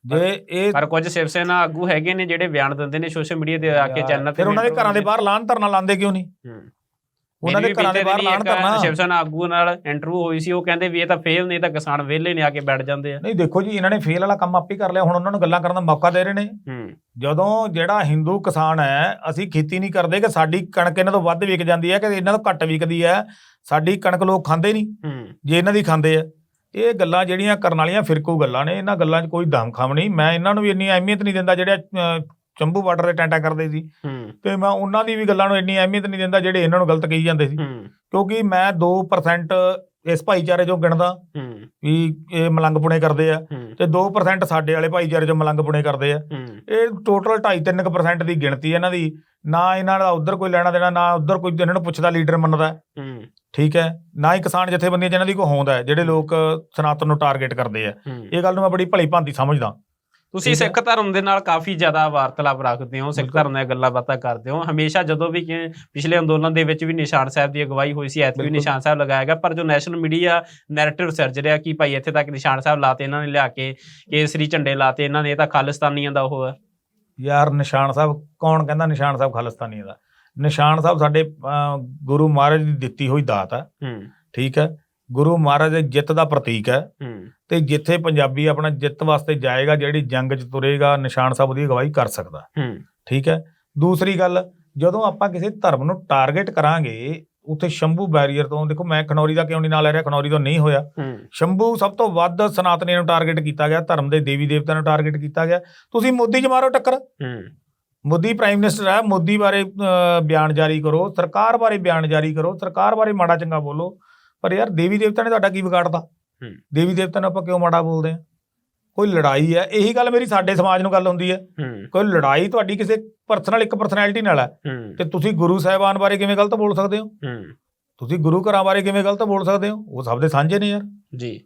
ਜੇ ਇਹ ਪਰ ਕੁਝ ਸ਼ਿਵ ਸੈਨਾ ਆਗੂ ਹੈਗੇ ਨੇ ਜਿਹੜੇ ਬਿਆਨ ਦਿੰਦੇ ਨੇ ਸੋਸ਼ਲ ਮੀਡੀਆ ਤੇ ਆ ਕੇ ਯਾਰ, ਚੈਨਲ ਫਿਰ ਉਹਨਾਂ ਦੇ ਘਰਾਂ ਦੇ ਬਾਹਰ ਲਾਣ ਧਰਨਾ ਲਾਉਂਦੇ ਕਿਉਂ ਨਹੀਂ। ਉਹਨਾਂ ਦੇ ਘਰਾਂ ਦੇ ਬਾਹਰ ਇੱਕ ਧਰਨਾ। ਸ਼ਿਵ ਸੈਨਾ ਆਗੂ ਨਾਲ ਇੰਟਰਵਿਊ ਹੋਈ ਸੀ ਉਹ ਕਹਿੰਦੇ ਵੀ ਇਹ ਤਾਂ ਫੇਲ ਨੇ ਇਹ ਤਾਂ ਕਿਸਾਨ ਵਿਹਲੇ ਨੇ ਆ ਕੇ ਬੈਠ ਜਾਂਦੇ ਆ। ਨਹੀਂ ਦੇਖੋ ਜੀ ਇਹਨਾਂ ਨੇ ਫੇਲ ਵਾਲਾ ਕੰਮ ਆਪੇ ਕਰ ਲਿਆ ਹੁਣ ਉਹਨਾਂ ਨੂੰ ਗੱਲਾਂ ਕਰਨ ਦਾ ਮੌਕਾ ਦੇ ਰਹੇ ਨੇ। ਹੂੰ। ਜਦੋਂ ਜਿਹੜਾ ਹਿੰਦੂ ਕਿਸਾਨ ਹੈ ਅਸੀਂ ਖੇਤੀ ਨਹੀਂ ਕਰਦੇ ਕਿ ਸਾਡੀ ਕਣਕ ਇਹਨਾਂ ਤੋਂ ਵੱਧ ਵਿਕ ਜਾਂਦੀ ਹੈ ਕਿ ਇਹਨਾਂ ਤੋਂ ਘੱਟ ਵਿਕਦੀ ਹੈ ਸਾਡੀ ਕਣਕ ਲੋਕ ਖਾਂਦੇ ਨਹੀਂ ਹੂੰ। ਜੇ ਇਹਨਾਂ ਦੀ ਖਾਂਦੇ ਆ। ਇਹ ਗੱਲਾਂ ਜਿਹੜੀਆਂ ਕਰਨ ਵਾਲੀਆਂ ਫਿਰਕੂ ਗੱਲਾਂ ਨੇ ਇਹਨਾਂ ਗੱਲਾਂ 'ਚ ਕੋਈ ਦਮ ਖਮ ਨਹੀਂ। ਮੈਂ ਇਹਨਾਂ ਨੂੰ ਵੀ ਇੰਨੀ ਅਹਿਮੀਅਤ ਨਹੀਂ ਦਿੰਦਾ ਜਿਹੜੇ ਚੰਬੂ ਬਾਰਡਰ ਤੇ ਟੈਂਟਾ ਕਰਦੇ ਸੀ। ਹੂੰ। ਤੇ ਮੈਂ ਉਹਨਾਂ ਦੀ ਵੀ ਗੱਲਾਂ ਨੂੰ ਇੰਨੀ ਅਹਿਮੀਅਤ ਨਹੀਂ ਦਿੰਦਾ ਜਿਹੜੇ ਇਹਨਾਂ ਨੂੰ ਗਲਤ ਕਹੀ ਜਾਂਦੇ ਸੀ। ਕਿਉਂਕਿ ਮੈਂ 2% ਇਸ ਭਾਈਚਾਰੇ 'ਚੋਂ ਗਿਣਦਾ ਵੀ ਇਹ ਮਲੰਗਪੁਣੇ ਕਰਦੇ ਆ ਤੇ 2% ਸਾਡੇ ਵਾਲੇ ਭਾਈਚਾਰੇ 'ਚੋਂ ਮਲੰਗਪੁਣੇ ਕਰਦੇ ਆ। ਇਹ ਟੋਟਲ 2.5-3% ਦੀ ਗਿਣਤੀ ਹੈ ਇਹਨਾਂ ਦੀ। ਨਾ ਇਹਨਾਂ ਦਾ ਉਧਰ ਕੋਈ ਲੈਣਾ ਦੇਣਾ ਨਾ ਉਧਰ ਕੋਈ ਇਹਨਾਂ ਨੂੰ ਪੁੱਛਦਾ ਲੀਡਰ ਮੰਨਦਾ। ਠੀਕ ਹੈ। ਨਾ ਹੀ ਕਿਸਾਨ ਜਥੇਬੰਦੀਆਂ ਜਿਨ੍ਹਾਂ ਦੀ ਕੋਈ ਹੋਂਦ ਹੈ ਜਿਹੜੇ ਲੋਕ ਸਨਾਤਨ ਨੂੰ ਟਾਰਗੇਟ ਕਰਦੇ ਆ। ਇਹ ਗੱਲ ਨੂੰ ਮੈਂ ਬੜੀ ਭਲੀ ਭਾਂਤੀ ਸਮਝਦਾ। ਤੁਸੀਂ। ਸਿੱਖ ਧਰਮ ਦੇ ਨਾਲ ਕਾਫੀ ਜ਼ਿਆਦਾ ਵਾਰਤਾਲਾਪ ਰੱਖਦੇ ਹੋ ਸਿੱਖ। ਧਰਮ ਦੀਆਂ ਗੱਲਾਂ ਬਾਤਾਂ ਕਰਦੇ ਹੋ ਹਮੇਸ਼ਾ ਜਦੋਂ ਵੀ ਪਿਛਲੇ ਅੰਦੋਲਨ ਦੇ ਵਿੱਚ ਵੀ ਨਿਸ਼ਾਨ ਸਾਹਿਬ ਦੀ ਅਗਵਾਈ ਹੋਈ ਸੀ ਐਤਕੀ ਵੀ। ਨਿਸ਼ਾਨ ਸਾਹਿਬ ਲਗਾਇਆ ਗਿਆ ਪਰ ਜੋ ਨੈਸ਼ਨਲ ਮੀਡੀਆ ਨੈਰੇਟਿਵ ਸਿਰਜ ਰਿਹਾ ਕਿ ਭਾਈ ਇੱਥੇ ਤੱਕ ਨਿਸ਼ਾਨ ਸਾਹਿਬ ਲਾਤੇ ਇਹਨਾਂ ਨੇ ਲਿਆ ਕੇ ਕੇਸਰੀ ਝੰਡੇ ਲਾਤੇ ਇਹਨਾਂ ਨੇ ਇਹ ਤਾਂ ਖਾਲਿਸਤਾਨੀਆਂ ਦਾ ਉਹ ਹੈ ਯਾਰ ਨਿਸ਼ਾਨ ਸਾਹਿਬ ਕੌਣ ਕਹਿੰਦਾ ਨਿਸ਼ਾਨ ਸਾਹਿਬ ਖਾਲਿਸਤਾਨੀ ਦਾ ਨਿਸ਼ਾਨ ਸਾਹਿਬ ਸਾਡੇ ਗੁਰੂ ਮਹਾਰਾਜ ਦੀ ਦਿੱਤੀ ਹੋਈ ਦਾਤ ਹੈ ਹੂੰ ਠੀਕ ਹੈ ਗੁਰੂ ਮਹਾਰਾਜ ਦੇ ਜਿੱਤ ਦਾ ਪ੍ਰਤੀਕ ਹੈ। ਤੇ ਜਿੱਥੇ ਪੰਜਾਬੀ ਆਪਣਾ ਜਿੱਤ ਵਾਸਤੇ ਜਾਏਗਾ ਜਿਹੜੀ ਜੰਗ 'ਚ ਤੁਰੇਗਾ ਨਿਸ਼ਾਨ ਸਾਹਿਬ ਉਹਦੀ ਅਗਵਾਈ ਕਰ ਸਕਦਾ। ਠੀਕ ਹੈ। ਦੂਸਰੀ ਗੱਲ ਜਦੋਂ ਆਪਾਂ ਕਿਸੇ ਧਰਮ ਨੂੰ ਟਾਰਗੇਟ ਕਰਾਂਗੇ ਉੱਥੇ ਸ਼ੰਭੂ ਬੈਰੀਅਰ ਤੋਂ ਦੇਖੋ ਮੈਂ ਖਨੌਰੀ ਦਾ ਕਿਉਂ ਨਹੀਂ ਨਾਂ ਲੈ ਰਿਹਾ ਖਨੌਰੀ ਤੋਂ ਨਹੀਂ ਹੋਇਆ। ਸ਼ੰਭੂ ਸਭ ਤੋਂ ਵੱਧ ਸਨਾਤਨੀਆਂ ਨੂੰ ਟਾਰਗੇਟ ਕੀਤਾ ਗਿਆ ਧਰਮ ਦੇ ਦੇਵੀ ਦੇਵਤਿਆਂ ਨੂੰ ਟਾਰਗੇਟ ਕੀਤਾ ਗਿਆ। ਤੁਸੀਂ ਮੋਦੀ 'ਚ ਮਾਰੋ ਟੱਕਰ। ਮੋਦੀ ਪ੍ਰਾਈਮ ਮਿਨਿਸਟਰ ਹੈ ਮੋਦੀ ਬਾਰੇ ਬਿਆਨ ਜਾਰੀ ਕਰੋ ਸਰਕਾਰ ਬਾਰੇ ਬਿਆਨ ਜਾਰੀ ਕਰੋ ਸਰਕਾਰ ਬਾਰੇ ਮਾੜਾ ਚੰਗਾ ਬੋਲੋ। ਪਰ ਯਾਰ ਦੇਵੀ ਦੇਵਤਾ ਨੇ ਤੁਹਾਡਾ ਕੀ ਵਿਗਾੜਦਾ ਹੂੰ। ਦੇਵੀ ਦੇਵਤਾ ਨੂੰ ਆਪਾਂ ਕਿਉਂ ਮਾੜਾ ਬੋਲਦੇ ਆ? ਕੋਈ ਲੜਾਈ ਹੈ ਇਹੀ ਗੱਲ ਮੇਰੀ ਸਾਡੇ ਸਮਾਜ ਨੂੰ ਗੱਲ ਹੁੰਦੀ ਹੈ। ਕੋਈ ਲੜਾਈ ਤੁਹਾਡੀ ਕਿਸੇ ਪਰਸਨਲ ਇੱਕ ਪਰਸਨੈਲਿਟੀ ਨਾਲ ਹੈ। ਤੇ ਤੁਸੀਂ ਗੁਰੂ ਸਾਹਿਬਾਨ ਬਾਰੇ ਕਿਵੇਂ ਗਲਤ ਬੋਲ ਸਕਦੇ ਹੋ? ਤੁਸੀਂ ਗੁਰੂ ਘਰਾਂ ਬਾਰੇ ਕਿਵੇਂ ਗਲਤ ਬੋਲ ਸਕਦੇ ਹੋ? ਉਹ ਸਭ ਦੇ ਸਾਂਝੇ ਨੇ ਯਾਰ। ਜੀ।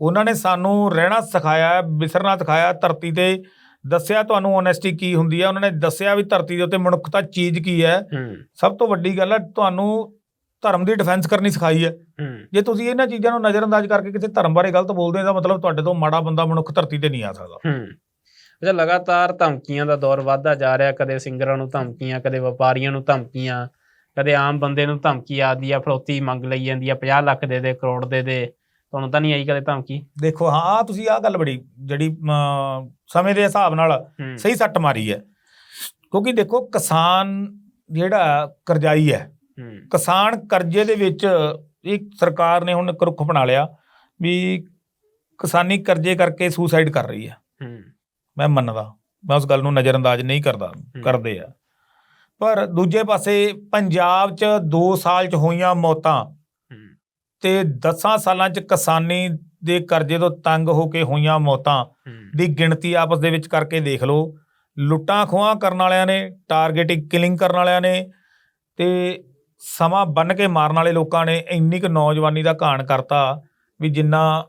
ਉਹਨਾਂ ਨੇ ਸਾਨੂੰ ਰਹਿਣਾ ਸਿਖਾਇਆ ਹੈ, ਵਿਸਰਨਾ ਸਿਖਾਇਆ ਧਰਤੀ ਤੇ ਦੱਸਿਆ ਤੁਹਾਨੂੰ ਓਨੈਸਟੀ ਕੀ ਹੁੰਦੀ ਹੈ ਉਹਨਾਂ ਨੇ ਦੱਸਿਆ ਵੀ ਧਰਤੀ ਦੇ ਉੱਤੇ ਮਨੁੱਖਤਾ ਚੀਜ਼ ਕੀ ਹੈ। ਹੂੰ। ਸਭ ਤੋਂ ਵੱਡੀ ਗੱਲ ਹੈ ਤੁਹਾਨੂੰ ਧਰਮ ਦੀ ਡਿਫੈਂਸ ਕਰਨੀ ਸਿਖਾਈ ਹੈ। ਜੇ ਤੁਸੀਂ ਇਹਨਾਂ ਚੀਜ਼ਾਂ ਨੂੰ ਨਜ਼ਰਅੰਦਾਜ਼ ਕਰਕੇ ਕਿਸੇ ਧਰਮ ਬਾਰੇ ਗਲਤ ਬੋਲਦੇ ਹੋ ਤਾਂ ਮਤਲਬ ਤੁਹਾਡੇ ਤੋਂ ਮਾੜਾ ਬੰਦਾ ਮਨੁੱਖ ਧਰਤੀ ਤੇ ਨਹੀਂ ਆ ਸਕਦਾ। ਅੱਛਾ ਲਗਾਤਾਰ ਧਮਕੀਆਂ ਦਾ ਦੌਰ ਵੱਧਦਾ ਜਾ ਰਿਹਾ। ਕਦੇ ਸਿੰਗਰਾਂ ਨੂੰ ਧਮਕੀਆਂ ਕਦੇ ਵਪਾਰੀਆਂ ਨੂੰ ਧਮਕੀਆਂ ਕਦੇ ਆਮ ਬੰਦੇ ਨੂੰ ਧਮਕੀ ਆਦੀ ਆ ਫਰੋਤੀ ਮੰਗ ਲਈ ਜਾਂਦੀ ਆ 50 ਲੱਖ ਦੇ ਦੇ ਕਰੋੜ ਦੇ ਦੇ। ਤੁਹਾਨੂੰ ਤਾਂ ਨਹੀਂ ਆਈ ਕਦੇ ਧਮਕੀ? ਦੇਖੋ ਹਾਂ ਤੁਸੀਂ ਆਹ ਗੱਲ ਬੜੀ ਜਿਹੜੀ ਸਮੇਂ ਦੇ ਹਿਸਾਬ ਨਾਲ ਸਹੀ ਸੱਟ ਮਾਰੀ ਹੈ। ਕਿਉਂਕਿ ਦੇਖੋ ਕਿਸਾਨ ਜਿਹੜਾ ਕਰਜ਼ਾਈ ਹੂੰ ਕਿਸਾਨ ਕਰਜ਼ੇ ਦੇ ਵਿੱਚ ਇੱਕ ਸਰਕਾਰ ਨੇ ਹੁਣ ਇੱਕ ਰੁੱਖ ਬਣਾ ਲਿਆ ਵੀ ਕਿਸਾਨੀ ਕਰਜ਼ੇ ਕਰਕੇ ਸੁਸਾਈਡ ਕਰ ਰਹੀ ਹੈ। ਮੈਂ ਮੰਨਦਾ ਮੈਂ ਉਸ ਗੱਲ ਨੂੰ ਨਜ਼ਰਅੰਦਾਜ਼ ਨਹੀਂ ਕਰਦਾ ਕਰਦੇ ਆ। ਪਰ ਦੂਜੇ ਪਾਸੇ ਪੰਜਾਬ 'ਚ 2 ਸਾਲ 'ਚ ਹੋਈਆਂ ਮੌਤਾਂ ਤੇ 10 ਸਾਲਾਂ 'ਚ ਕਿਸਾਨੀ ਦੇ ਕਰਜ਼ੇ ਤੋਂ ਤੰਗ ਹੋ ਕੇ ਹੋਈਆਂ ਮੌਤਾਂ ਦੀ ਗਿਣਤੀ ਆਪਸ ਦੇ ਵਿੱਚ ਕਰਕੇ ਦੇਖ ਲਓ। ਲੁੱਟਾਂ ਖੋਹਾਂ ਕਰਨ ਵਾਲਿਆਂ ਨੇ ਟਾਰਗੇਟਿੰਗ ਕਿਲਿੰਗ ਕਰਨ ਵਾਲਿਆਂ ਨੇ ਤੇ ਸਮਾਂ ਬੰਨ ਕੇ ਮਾਰਨ ਵਾਲੇ ਲੋਕਾਂ ਨੇ ਇੰਨੀ ਕੁ ਨੌਜਵਾਨੀ ਦਾ ਘਾਣ ਕਰਤਾ ਵੀ ਜਿੰਨਾ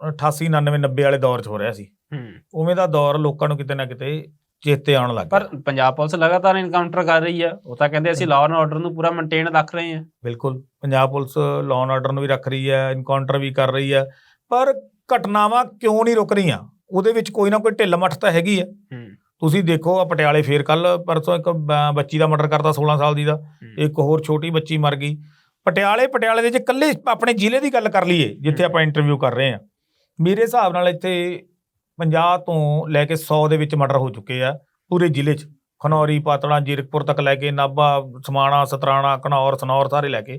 88 99 90 ਵਾਲੇ ਦੌਰ 'ਚ ਹੋ ਰਿਹਾ ਸੀ। ਹੂੰ। ਉਵੇਂ ਦਾ ਦੌਰ ਲੋਕਾਂ ਨੂੰ ਕਿਤੇ ਨਾ ਕਿਤੇ ਚੇਤੇ ਆਉਣ ਲੱਗ ਪਰ ਪੰਜਾਬ ਪੁਲਿਸ ਲਗਾਤਾਰ ਇਨਕਾਊਂਟਰ ਕਰ ਰਹੀ ਆ। ਉਹ ਤਾਂ ਕਹਿੰਦੇ ਅਸੀਂ ਲਾਅ ਐਂਡ ਆਰਡਰ ਨੂੰ ਪੂਰਾ ਮੇਨਟੇਨ ਰੱਖ ਰਹੇ ਹਾਂ ਬਿਲਕੁਲ। Punjab police law and order ਨੂੰ ਵੀ ਰੱਖ ਰਹੀ ਹੈ ਇਨਕਾਊਂਟਰ ਵੀ ਕਰ ਰਹੀ ਹੈ ਪਰ ਘਟਨਾਵਾਂ ਕਿਉਂ ਨਹੀਂ ਰੁਕ ਰਹੀਆਂ? ਉਹਦੇ ਵਿੱਚ ਕੋਈ ਨਾ ਕੋਈ ਢਿੱਲ ਮੱਠ ਤਾਂ ਹੈਗੀ ਹੂੰ। ਤੁਸੀਂ ਦੇਖੋ ਆ ਪਟਿਆਲੇ ਫੇਰ ਕੱਲ ਪਰਸੋਂ ਇੱਕ ਬ- ਬੱਚੀ ਦਾ ਮਰਡਰ ਕਰਤਾ 16 ਸਾਲ ਦੀ ਦਾ। ਇੱਕ ਹੋਰ ਛੋਟੀ ਬੱਚੀ ਮਰ ਗਈ। ਪਟਿਆਲੇ ਪਟਿਆਲੇ ਦੇ ਜੇ ਇਕੱਲੇ ਆਪਣੇ ਜ਼ਿਲ੍ਹੇ ਦੀ ਗੱਲ ਕਰ ਲਈਏ ਜਿੱਥੇ। ਆਪਾਂ ਇੰਟਰਵਿਊ ਕਰ ਰਹੇ ਹਾਂ। ਮੇਰੇ ਹਿਸਾਬ ਨਾਲ ਇੱਥੇ 50 ਤੋਂ ਲੈ ਕੇ 100 ਦੇ ਵਿੱਚ ਮਰਡਰ ਹੋ ਚੁੱਕੇ ਆ ਪੂਰੇ ਜ਼ਿਲ੍ਹੇ 'ਚ। ਖਨੌਰੀ ਪਾਤੜਾ ਜੀਰਕਪੁਰ ਤੱਕ ਲੈ ਕੇ ਨਾਭਾ ਸਮਾਣਾ ਸਤਰਾਣਾ ਘਨੌਰ ਸਨੌਰ ਸਾਰੇ ਲੈ ਕੇ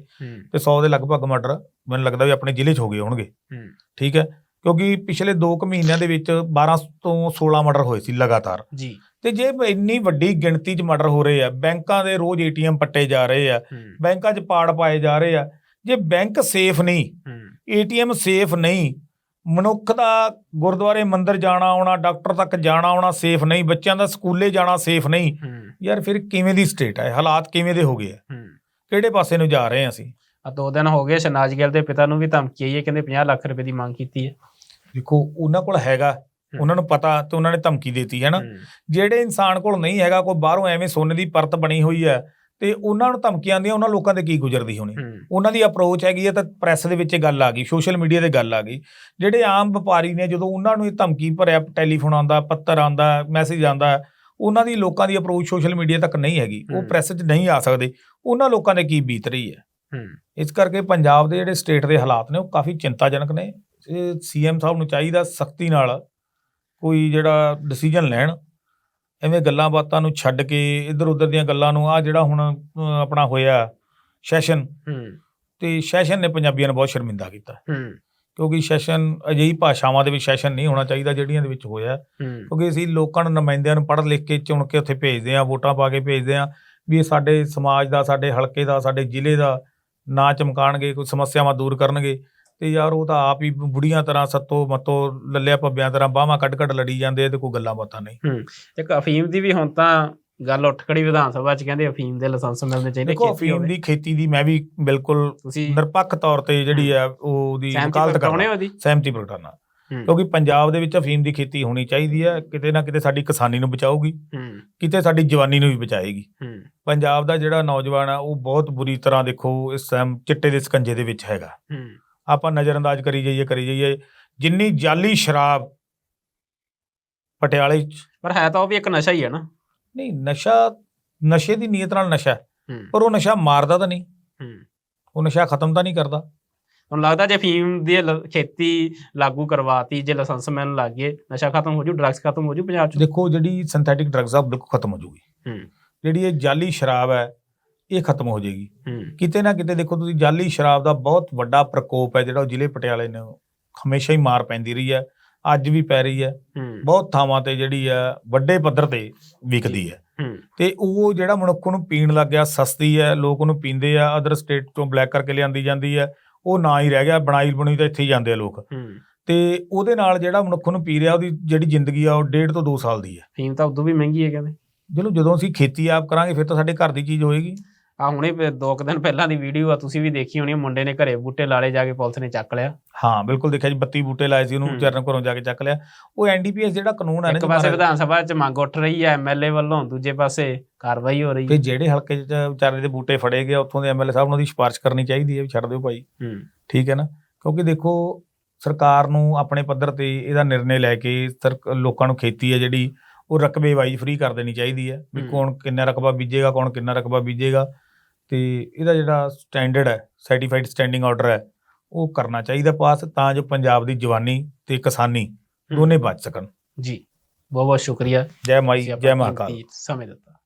ਤੇ 100 ਦੇ ਲਗਭਗ ਮਰਡਰ ਮੈਨੂੰ ਲੱਗਦਾ ਵੀ ਆਪਣੇ ਜ਼ਿਲ੍ਹੇ 'ਚ ਹੋ ਗਏ ਹੋਣਗੇ। ਹੂੰ। ਠੀਕ ਹੈ? ਕਿਉਂਕਿ ਪਿਛਲੇ 2 ਕੁ ਮਹੀਨਿਆਂ ਦੇ ਵਿੱਚ 12 ਤੋਂ 16 ਮਰਡਰ ਹੋਏ ਸੀ ਲਗਾਤਾਰ। ਜੀ। ਤੇ ਜੇ ਇੰਨੀ ਵੱਡੀ ਗਿਣਤੀ 'ਚ ਮਰਡਰ ਹੋ ਰਹੇ ਆ ਬੈਂਕਾਂ ਦੇ ਰੋਜ਼ ਏਟੀਐਮ ਪੱਟੇ ਜਾ ਰਹੇ ਆ ਬੈਂਕਾਂ 'ਚ ਪਾੜ ਪਾਏ ਜਾ ਰਹੇ ਆ ਜੇ ਬੈਂਕ ਸੇਫ ਨਹੀਂ ਏਟੀਐਮ ਸੇਫ ਨਹੀਂ ਮਨੁੱਖ ਦਾ ਗੁਰਦੁਆਰੇ ਮੰਦਿਰ ਜਾਣਾ ਆਉਣਾ ਡਾਕਟਰ ਤੱਕ ਜਾਣਾ ਆਉਣਾ ਸੇਫ ਨਹੀਂ ਬੱਚਿਆਂ ਦਾ ਸਕੂਲੇ ਜਾਣਾ ਸੇਫ ਨਹੀਂ ਯਾਰ ਫਿਰ ਕਿਵੇਂ ਦੀ ਸਟੇਟ ਹੈ ਹਾਲਾਤ ਕਿਵੇਂ ਦੇ ਹੋ ਗਏ ਆ? ਕਿਹੜੇ ਪਾਸੇ ਨੂੰ ਜਾ ਰਹੇ ਆ ਅਸੀਂ? ਆ ਦੋ ਦਿਨ ਹੋ ਗਏ ਸ਼ਨਾਜ ਗਿੱਲ ਦੇ ਪਿਤਾ ਨੂੰ ਵੀ ਧਮਕੀ ਆਈ ਹੈ ਕਹਿੰਦੇ 50 ਲੱਖ ਰੁਪਏ ਦੀ ਮੰਗ ਕੀਤੀ ਹੈ। ਦੇਖੋ ਉਹਨਾਂ ਕੋਲ ਹੈਗਾ ਉਹਨਾਂ ਨੂੰ ਪਤਾ ਤੇ ਉਹਨਾਂ ਨੇ ਧਮਕੀ ਦਿੱਤੀ ਹੈ। ਨਾ ਜਿਹੜੇ ਇਨਸਾਨ ਕੋਲ ਨਹੀਂ ਹੈਗਾ ਕੋਈ ਬਾਹਰੋਂ ਐਵੇਂ ਸੋਨੇ ਦੀ ਪਰਤ ਬਣੀ ਹੋਈ ਹੈ ਤੇ ਉਹਨਾਂ ਨੂੰ ਧਮਕੀਆਂ ਆਉਂਦੀਆਂ ਉਹਨਾਂ ਲੋਕਾਂ ਤੇ ਕੀ ਗੁਜ਼ਰਦੀ ਹੋਣੀ? ਉਹਨਾਂ ਦੀ ਅਪਰੋਚ ਹੈਗੀ ਹੈ ਤਾਂ ਪ੍ਰੈਸ ਦੇ ਵਿੱਚ ਗੱਲ ਆ ਗਈ ਸੋਸ਼ਲ ਮੀਡੀਆ ਤੇ ਗੱਲ ਆ ਗਈ। ਜਿਹੜੇ ਆਮ ਵਪਾਰੀ ਨੇ ਜਦੋਂ ਉਹਨਾਂ ਨੂੰ ਇਹ ਧਮਕੀ ਭਰਿਆ ਟੈਲੀਫੋਨ ਆਉਂਦਾ ਪੱਤਰ ਆਉਂਦਾ ਮੈਸੇਜ ਆਉਂਦਾ ਉਹਨਾਂ ਦੀ ਲੋਕਾਂ ਦੀ ਅਪਰੋਚ ਸੋਸ਼ਲ ਮੀਡੀਆ ਤੱਕ ਨਹੀਂ ਹੈਗੀ ਉਹ। ਪ੍ਰੈਸ 'ਚ ਨਹੀਂ ਆ ਸਕਦੇ। ਉਹਨਾਂ ਲੋਕਾਂ ਦੇ ਕੀ ਬੀਤ ਰਹੀ ਹੂੰ? ਇਸ ਕਰਕੇ ਪੰਜਾਬ ਦੇ ਜਿਹੜੇ ਸਟੇਟ ਦੇ ਹਾਲਾਤ ਨੇ ਉਹ ਕਾਫੀ ਚਿੰਤਾਜਨਕ ਨੇ। ਸੀਐਮ ਸਾਹਿਬ ਨੂੰ ਚਾਹੀਦਾ ਸਖਤੀ ਨਾਲ ਕੋਈ ਜਿਹੜਾ ਡਿਸੀਜਨ ਲੈਣ। ਐਵੇਂ ਗੱਲਾਂ ਬਾਤਾਂ ਨੂੰ ਛੱਡ ਕੇ ਇੱਧਰ ਉੱਧਰ ਦੀਆਂ ਗੱਲਾਂ ਨੂੰ ਆ ਜਿਹੜਾ ਹੁਣ ਆਪਣਾ ਹੋਇਆ ਸੈਸ਼ਨ ਤੇ ਸੈਸ਼ਨ ਨੇ ਪੰਜਾਬੀਆਂ ਨੂੰ ਬਹੁਤ ਸ਼ਰਮਿੰਦਾ ਕੀਤਾ। ਕਿਉਂਕਿ ਸੈਸ਼ਨ ਅਜਿਹੀ ਭਾਸ਼ਾਵਾਂ ਦੇ ਵਿੱਚ ਸੈਸ਼ਨ ਨਹੀਂ ਹੋਣਾ ਚਾਹੀਦਾ ਜਿਹੜੀਆਂ ਦੇ ਵਿੱਚ ਹੋਇਆ। ਕਿਉਂਕਿ ਅਸੀਂ ਲੋਕਾਂ ਨੂੰ ਨੁਮਾਇੰਦਿਆਂ ਨੂੰ ਪੜ੍ਹ ਲਿਖ ਕੇ ਚੁਣ ਕੇ ਉੱਥੇ ਭੇਜਦੇ ਆ ਵੋਟਾਂ ਪਾ ਕੇ ਭੇਜਦੇ ਆ ਵੀ ਇਹ ਸਾਡੇ ਸਮਾਜ ਦਾ ਸਾਡੇ ਹਲਕੇ ਦਾ ਸਾਡੇ ਜ਼ਿਲ੍ਹੇ ਦਾ ਨਾਂ ਚਮਕਾਣਗੇ ਕੋਈ ਸਮੱਸਿਆਵਾਂ ਦੂਰ ਕਰਨਗੇ। ਤੇ ਯਾਰ ਉਹ ਤਾਂ ਆਪ ਹੀ ਬੁੜੀਆਂ ਤਰ੍ਹਾਂ ਸੱਤੋ ਮੱਤੋ ਲੱਲਿਆ ਭੱਬਿਆਂ ਤਰ੍ਹਾਂ ਬਾਹਾਂ ਕੱਢ ਕੱਢ ਲੜੀ ਜਾਂਦੇ ਤੇ ਕੋਈ ਗੱਲਾਂ ਬਾਤਾਂ ਨਹੀਂ। ਇੱਕ ਅਫੀਮ ਦੀ ਵੀ ਹੁਣ ਤਾਂ ਗੱਲ ਉੱਠ ਖੜੀ ਵਿਧਾਨ ਸਭਾ ਚ ਕਹਿੰਦੇ ਅਫੀਮ ਦੇ ਲਾਇਸੈਂਸ ਮਿਲਣੇ ਚਾਹੀਦੇ ਦੇਖੋ ਅਫੀਮ। ਦੀ। ਖੇਤੀ ਦੀ ਮੈਂ ਵੀ ਬਿਲਕੁਲ ਨਿਰਪੱਖ ਤੌਰ ਤੇ ਜਿਹੜੀ ਆ ਉਹਦੀ ਵਕਾਲਤ ਦੀ ਸਹਿਮਤੀ ਪ੍ਰਗਟਾਉਣਾ। ਕਿਉਂਕਿ ਪੰਜਾਬ ਦੇ ਵਿੱਚ ਅਫੀਮ ਦੀ ਖੇਤੀ ਹੋਣੀ ਚਾਹੀਦੀ ਹੈ ਕਿਤੇ ਨਾ ਕਿਤੇ ਸਾਡੀ ਕਿਸਾਨੀ ਨੂੰ ਬਚਾਊਗੀ ਕਿਤੇ ਸਾਡੀ ਜਵਾਨੀ ਨੂੰ ਵੀ ਬਚਾਏਗੀ। ਪੰਜਾਬ ਦਾ ਜਿਹੜਾ ਨੌਜਵਾਨ ਆ ਉਹ ਬਹੁਤ ਬੁਰੀ ਤਰ੍ਹਾਂ ਦੇਖੋ ਇਸ ਟਾਈਮ ਚਿੱਟੇ ਦੇ ਸਕੰਜੇ ਦੇ ਵਿੱਚ ਹੈਗਾ। ਆਪਾਂ ਨਜ਼ਰਅੰਦਾਜ਼ ਕਰੀ ਜਾਈਏ ਕਰੀ ਜਾਈਏ ਜਿੰਨੀ ਜਾਲੀ ਸ਼ਰਾਬ ਪਟਿਆਲੇ 'ਚ ਪਰ ਹੈ ਤਾਂ ਉਹ ਵੀ ਇੱਕ ਨਸ਼ਾ ਹੀ ਹੈ ਨਾ। ਨਹੀਂ ਨਸ਼ਾ ਨਸ਼ੇ ਦੀ ਨੀਅਤ ਨਾਲ ਨਸ਼ਾ ਪਰ ਉਹ ਨਸ਼ਾ ਮਾਰਦਾ ਤਾਂ ਨਹੀਂ। ਉਹ ਨਸ਼ਾ ਖਤਮ ਤਾਂ ਨਹੀਂ ਕਰਦਾ। ਤੁਹਾਨੂੰ ਲੱਗਦਾ ਜੇ ਫੀਮ ਦੀ ਲ- ਖੇਤੀ ਲਾਗੂ ਕਰਵਾਤੀ ਜੇ ਲਾਇਸੈਂਸ ਮਿਲਣ ਲੱਗ ਗਏ ਨਸ਼ਾ ਖਤਮ ਹੋ ਜੂ ਡਰੱਗਸ ਖਤਮ ਹੋ ਜੂ ਪੰਜਾਬ ਚ? ਦੇਖੋ ਜਿਹੜੀ ਸਿੰਥੈਟਿਕ ਡਰੱਗਸ ਆ ਉਹ ਬਿਲਕੁਲ ਖਤਮ ਹੋ ਜੂਗੀ। ਹੂੰ। ਜਿਹੜੀ ਇਹ ਜਾਲੀ ਸ਼ਰਾਬ ਹੈ ਇਹ ਖਤਮ ਹੋ ਜਾਏਗੀ ਹੂੰ। ਕਿਤੇ ਨਾ ਕਿਤੇ ਦੇਖੋ ਤੁਸੀਂ ਜਾਲੀ ਸ਼ਰਾਬ ਦਾ ਬਹੁਤ ਵੱਡਾ ਪ੍ਰਕੋਪ ਹੈ ਜਿਹੜਾ ਉਹ ਜ਼ਿਲ੍ਹੇ ਪਟਿਆਲੇ ਨੇ ਹਮੇਸ਼ਾ ਹੀ ਮਾਰ ਪੈਂਦੀ ਰਹੀ ਹੈ ਅੱਜ ਵੀ ਪੈ ਰਹੀ ਹੈ। ਹੂੰ। ਬਹੁਤ ਥਾਵਾਂ ਤੇ ਜਿਹੜੀ ਹੈ ਵੱਡੇ ਪੱਧਰ ਤੇ ਵਿਕਦੀ ਹੈ। ਹੂੰ। ਤੇ ਉਹ ਜਿਹੜਾ ਮਨੁੱਖ ਨੂੰ ਪੀਣ ਲੱਗ ਗਿਆ ਸਸਤੀ ਹੈ ਲੋਕ ਉਹਨੂੰ ਪੀਂਦੇ ਆ ਅਦਰ ਸਟੇਟ ਤੋਂ ਬਲੈਕ ਕਰਕੇ ਲਿਆਂਦੀ ਜਾਂਦੀ ਹੈ। ਉਹ ਨਾ ਹੀ ਰਹਿ ਗਿਆ ਬਣਾਈ ਬਣਾਈ ਤਾਂ ਇੱਥੇ ਹੀ ਜਾਂਦੇ ਆ ਲੋਕ। ਤੇ ਉਹਦੇ ਨਾਲ ਜਿਹੜਾ ਮਨੁੱਖ ਨੂੰ ਪੀ ਰਿਹਾ ਉਹਦੀ ਜਿਹੜੀ ਜ਼ਿੰਦਗੀ ਆ ਉਹ ਡੇਢ ਤੋਂ 2 ਸਾਲ ਦੀ ਹੈ ਫੀਮ ਤਾਂ ਉਦੋਂ ਵੀ ਮਹਿੰਗੀ ਹੈ ਕਹਿੰਦੇ। ਚਲੋ ਜਦੋਂ ਅਸੀਂ ਖੇਤੀ ਆਪ ਕਰਾਂਗੇ ਫਿਰ ਤਾਂ ਸਾਡੇ ਘਰ ਦੀ ਚੀਜ਼ ਹੋਏਗੀ। ਆ ਹੁਣੇ ਫਿਰ ਦੋ ਕੁ ਦਿਨ ਪਹਿਲਾਂ ਦੀ ਵੀਡੀਓ ਆ ਤੁਸੀਂ ਵੀ ਦੇਖੀ ਹੋਣੀ ਆ, ਮੁੰਡੇ ਨੇ ਘਰੇ ਬੂਟੇ ਲਾਲੇ ਜਾ ਕੇ ਪੁਲਿਸ ਨੇ ਚੱਕ ਲਿਆ। ਹਾਂ ਬਿਲਕੁਲ ਦੇਖਿਆ ਜੀ 32 ਬੂਟੇ ਲਾਏ ਸੀ ਉਹਨੂੰ। ਵਿਚਾਰਨ ਘਰੋਂ ਜਾ ਕੇ ਚੱਕ ਲਿਆ। ਉਹ ਐਨਡੀਪੀਐਸ ਜਿਹੜਾ ਕਾਨੂੰਨ ਹੈ ਨਾ ਇੱਕ ਪਾਸੇ ਵਿਧਾਨ ਸਭਾ ਚ ਮੰਗ ਉੱਠ ਰਹੀ ਹੈ ਐਮਐਲਏ ਵੱਲੋਂ ਦੂਜੇ ਪਾਸੇ ਕਾਰਵਾਈ ਹੋ ਰਹੀ ਤੇ ਹੈ ਜਿਹੜੇ ਹਲਕੇ 'ਚ ਵਿਚਾਰੇ ਦੇ ਬੂਟੇ ਫੜੇ ਗਏ ਉੱਥੋਂ ਦੇ ਐਮਐਲਏ ਸਾਹਿਬ ਨੂੰ ਉਹਦੀ ਸਿਫਾਰਿਸ਼ ਕਰਨੀ ਚਾਹੀਦੀ ਹੈ ਵੀ ਛੱਡ ਦਿਓ ਭਾਈ। ਹੂੰ। ਠੀਕ ਹੈ ਨਾ? ਕਿਉਂਕਿ ਦੇਖੋ ਸਰਕਾਰ ਨੂੰ ਆਪਣੇ ਪੱਧਰ ਤੇ ਇਹਦਾ ਨਿਰਣੇ ਲੈ ਕੇ ਲੋਕਾਂ ਨੂੰ ਖੇਤੀ ਹੈ ਜਿਹੜੀ ਉਹ ਰਕਬੇ ਵਾਈਜ਼ ਫ੍ਰੀ ਕਰ ਦੇਣੀ ਚਾਹੀਦੀ ਹੈ ਵੀ। ਕੌਣ ਕਿੰਨਾ ਰਕਬਾ ਬੀਜੇਗਾ ਕੌਣ ਕਿੰਨਾ ਰਕਬਾ ਬੀਜੇਗਾ। ਤੇ ਇਹਦਾ ਜਿਹੜਾ ਸਟੈਂਡਰਡ ਹੈ ਸਰਟੀਫਾਈਡ ਸਟੈਂਡਿੰਗ ਆਰਡਰ ਹੈ ਉਹ ਕਰਨਾ ਚਾਹੀਦਾ ਪਾਸ ਤਾਂ ਜੋ ਪੰਜਾਬ ਦੀ ਜਵਾਨੀ ਤੇ ਕਿਸਾਨੀ ਦੋਨੇ ਬਚ ਸਕਣ। ਜੀ ਬਹੁਤ ਬਹੁਤ ਸ਼ੁਕਰੀਆ। ਜੈ ਮਾਈ ਜੈ ਮਹਾਕਾਲ। ਸਮੇਂ ਦਿੱਤਾ।